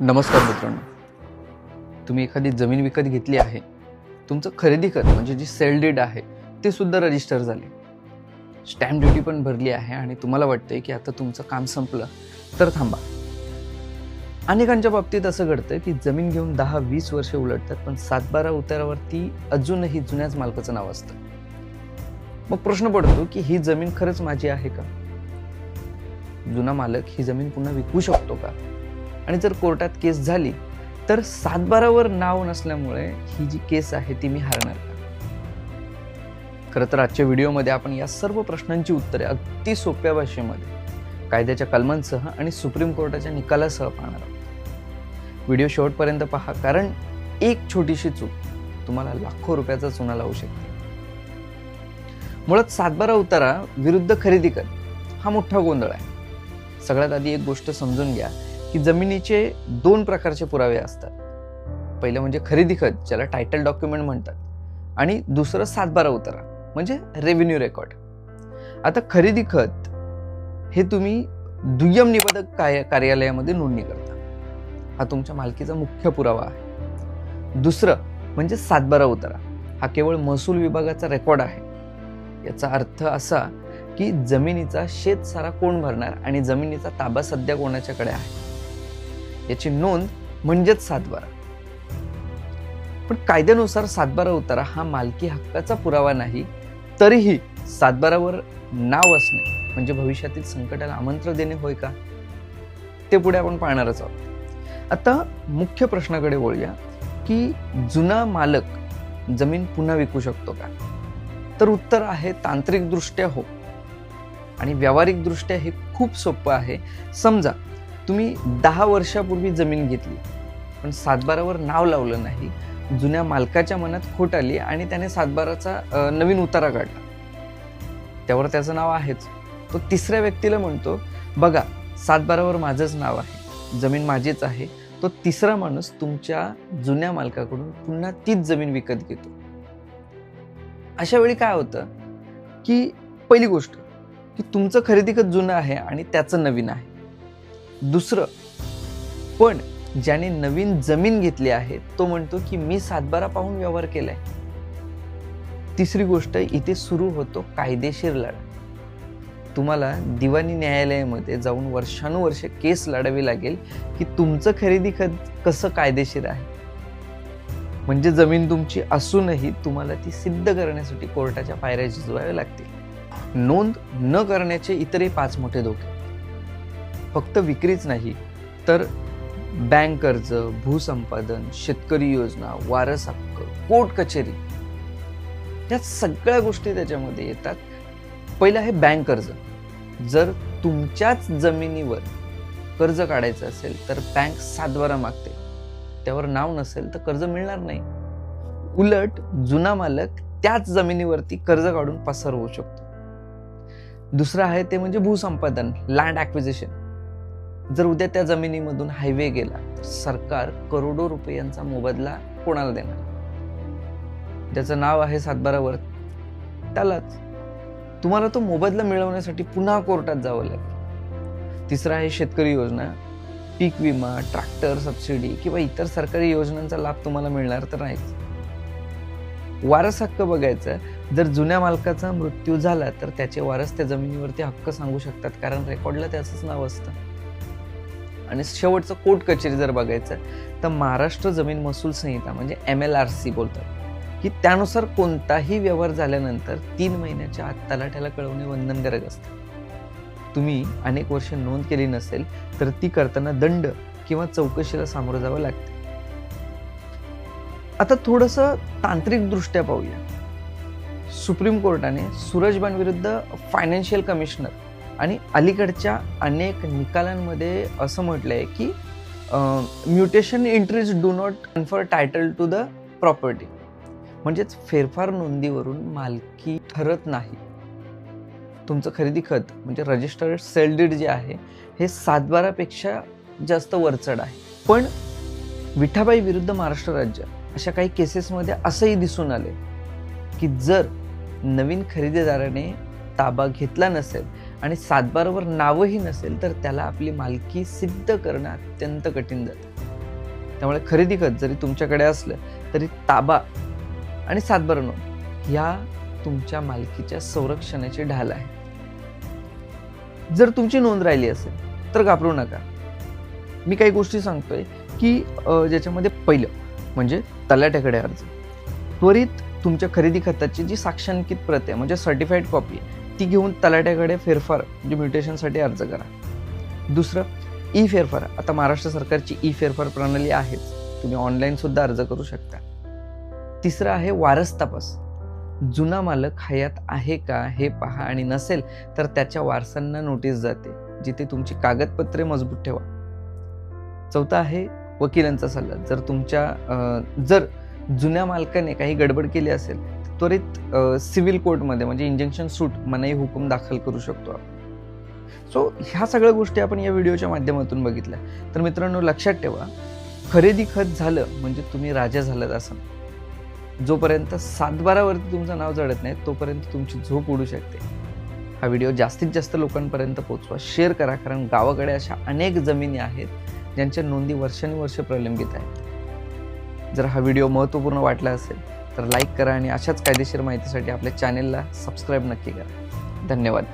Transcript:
नमस्कार मित्रांनो. तुम्ही एखादी जमीन विकत घेतली आहे. तुमचं खरेदी कर म्हणजे जी सेल डीड आहे ते सुद्धा रजिस्टर झाले. स्टॅम्प ड्युटी पण भरली आहे आणि तुम्हाला वाटतंय की आता तुमचं काम संपलं तर थांबा. अनेकांच्या बाबतीत असं घडतं की जमीन घेऊन दहा वीस वर्षे उलटतात पण सातबारा उतारावरती अजूनही जुन्याच मालकाचं नाव असतं. मग प्रश्न पडतो की ही जमीन खरंच माझी आहे का? जुना मालक ही जमीन पुन्हा विकू शकतो का? आणि जर कोर्टात केस झाली तर सातबारावर नाव नसल्यामुळे ही जी केस आहे ती मी हारणार का? खरं तर आजच्या व्हिडिओमध्ये आपण या सर्व प्रश्नांची उत्तरे अगदी सोप्या भाषेमध्ये कायद्याच्या कलमांसह आणि सुप्रीम कोर्टाच्या निकालासह पाहणार आहोत. व्हिडिओ शेवटपर्यंत पहा कारण एक छोटीशी चूक तुम्हाला लाखो रुपयाचा चुना लावू शकते. मुळात सातबारा उतारा विरुद्ध खरेदी कर हा मोठा गोंधळ आहे. सगळ्यात आधी एक गोष्ट समजून घ्या की जमिनीचे दोन प्रकारचे पुरावे असतात. पहिलं म्हणजे खरेदी खत ज्याला टायटल डॉक्युमेंट म्हणतात. आणि दुसरं सातबारा उतारा म्हणजे रेव्हेन्यू रेकॉर्ड आता खरेदी खत हे तुम्ही दुय्यम निबंधक काय कार्यालयामध्ये नोंदणी करता. हा तुमच्या मालकीचा मुख्य पुरावा आहे. दुसरं म्हणजे सातबारा उतारा हा केवळ महसूल विभागाचा रेकॉर्ड आहे. याचा अर्थ असा की जमिनीचा शेत सारा कोण भरणार आणि जमिनीचा ताबा सध्या कोणाच्याकडे आहे? याची नोंद म्हणजेच सातबारा. पण कायद्यानुसार सातबारा उतारा हा मालकी हक्काचा पुरावा नाही तरीही सातबारावर नाव असणे म्हणजे भविष्यातील संकटाला आमंत्रण देणे होय का? ते पुढे आपण पाहणारच आहोत. आता मुख्य प्रश्नाकडे वळूया की जुना मालक जमीन पुन्हा विकू शकतो का? तर उत्तर आहे तांत्रिकदृष्ट्या हो. आणि व्यावहारिकदृष्ट्या हे खूप सोपं आहे. समजा तुम्ही दहा वर्षापूर्वी जमीन घेतली पण सातबारावर नाव लावलं नाही. जुन्या मालकाच्या मनात खोट आली आणि त्याने सातबाराचा नवीन उतारा काढला. त्यावर त्याचं नाव आहेच. तो तिसऱ्या व्यक्तीला म्हणतो बघा सातबारावर माझंच नाव आहे. जमीन माझीच आहे. तो तिसरा माणूस तुमच्या जुन्या मालकाकडून पुन्हा तीच जमीन विकत घेतो. अशा वेळी काय होतं की पहिली गोष्ट की तुमचं खरेदी खत जुनं आहे आणि त्याचं नवीन आहे. दुसरं. पण ज्याने नवीन जमीन घेतली आहे तो म्हणतो की मी सातबारा पाहून व्यवहार केलाय. तिसरी गोष्ट इथे सुरू होतो कायदेशीर लढा. तुम्हाला दिवाणी न्यायालयामध्ये जाऊन वर्षानुवर्ष केस लढावी लागेल की तुमचं खरेदी खत कसं कायदेशीर आहे. म्हणजे जमीन तुमची असूनही तुम्हाला ती सिद्ध करण्यासाठी कोर्टाच्या पायऱ्या झिजवाव्या लागतील. नोंद न करण्याचे इतरही पाच मोठे धोके. फक्त विक्रीच नाही तर बँक कर्ज भूसंपादन शेतकरी योजना वारस हक्क कोर्ट कचेरी या सगळ्या गोष्टी त्याच्यामध्ये येतात. पहिलं आहे बँक कर्ज. जर तुमच्याच जमिनीवर कर्ज काढायचं असेल तर बँक सातबारा मागते. त्यावर नाव नसेल तर कर्ज मिळणार नाही. उलट जुना मालक त्याच जमिनीवरती कर्ज काढून पसार होऊ शकतो. दुसरं आहे ते म्हणजे भूसंपादन लँड ॲक्विजिशन जर उद्या त्या जमिनीमधून हायवे गेला तर सरकार करोडो रुपयांचा मोबदला कोणाला देणार? ज्याचं नाव आहे सातबारावर त्यालाच. तुम्हाला तो मोबदला मिळवण्यासाठी पुन्हा कोर्टात जावं लागेल. तिसरं आहे शेतकरी योजना. पीक विमा ट्रॅक्टर सबसिडी किंवा इतर सरकारी योजनांचा लाभ तुम्हाला मिळणार तर नाहीच. वारस हक्क बघायचा जर जुन्या मालकाचा मृत्यू झाला तर त्याचे वारस त्या जमिनीवरती हक्क सांगू शकतात कारण रेकॉर्डला त्याचंच नाव असतं. आणि शेवटचं कोर्ट कचेरी जर बघायचं तर महाराष्ट्र जमीन महसूल संहिता म्हणजे एम एल आर सी बोलतात की त्यानुसार कोणताही व्यवहार झाल्यानंतर तीन महिन्याच्या आत तलाठ्याला कळवणे बंधनकारक असतं. तुम्ही अनेक वर्ष नोंद केली नसेल तर ती करताना दंड किंवा चौकशीला सामोरं जावं लागते. आता थोडंसं तांत्रिकदृष्ट्या पाहूया. सुप्रीम कोर्टाने सूरजबान विरुद्ध फायनान्शियल कमिशनर आणि अलीकडच्या अनेक निकालांमध्ये असं म्हटलं आहे की mutation entries do not confer title to the property. म्हणजेच फेरफार नोंदीवरून मालकी ठरत नाही. तुमचं खरेदी खत म्हणजे रजिस्टर्ड सेल डीड जे आहे हे सातबारापेक्षा जास्त वरचढ आहे. पण विठाबाई विरुद्ध महाराष्ट्र राज्य अशा काही केसेसमध्ये असंही दिसून आले की जर नवीन खरेदीदाराने ताबा घेतला नसेल आणि सातबारावर नावही नसेल तर त्याला आपली मालकी सिद्ध करणं अत्यंत कठीण जातं. त्यामुळे खरेदी खत जरी तुमच्याकडे असलं तरी ताबा आणि सातबार नोंद या तुमच्या मालकीच्या संरक्षणाची ढाल आहे. जर तुमची नोंद राहिली असेल तर घाबरू नका. मी काही गोष्टी सांगतोय की ज्याच्यामध्ये पहिलं म्हणजे तलाट्याकडे अर्ज. त्वरित तुमच्या खरेदी खताची जी साक्षांकित प्रत आहे म्हणजे सर्टिफाईड कॉपी आहे ती घेऊन तलाट्याकडे फेरफार म्हणजे म्युटेशनसाठी अर्ज करा. दुसरं ई फेरफार आता महाराष्ट्र सरकारची ई फेरफार प्रणाली आहेच. तुम्ही ऑनलाईनसुद्धा अर्ज करू शकता. तिसरं आहे वारस तपास. जुना मालक हयात आहे का हे पहा आणि नसेल तर त्याच्या वारसांना नोटीस जाते. जिथे तुमची कागदपत्रे मजबूत ठेवा. चौथा आहे वकिलांचा सल्ला. जर तुमच्या जर जुन्या मालकाने काही गडबड केली असेल त्वरित सिव्हिल कोर्टमध्ये म्हणजे इंजेक्शन सूट मनाई हुकूम दाखल करू शकतो आपण. सो ह्या सगळ्या गोष्टी आपण या व्हिडिओच्या माध्यमातून बघितल्या. तर मित्रांनो लक्षात ठेवा खरेदी खत झालं म्हणजे तुम्ही राजा झालात असं जोपर्यंत सातबारावरती तुमचं नाव जडत नाही तोपर्यंत तुमची झोप उडू शकते. हा व्हिडिओ जास्तीत जास्त लोकांपर्यंत पोहोचवा. शेअर करा कारण गावाकडे अशा अनेक जमिनी आहेत ज्यांच्या नोंदी वर्षानुवर्ष प्रलंबित आहेत. जर हा व्हिडिओ महत्त्वपूर्ण वाटला असेल तर लाईक करा आणि अशाच कायदेशीर माहितीसाठी आपल्या चॅनेलला सबस्क्राईब नक्की करा. धन्यवाद.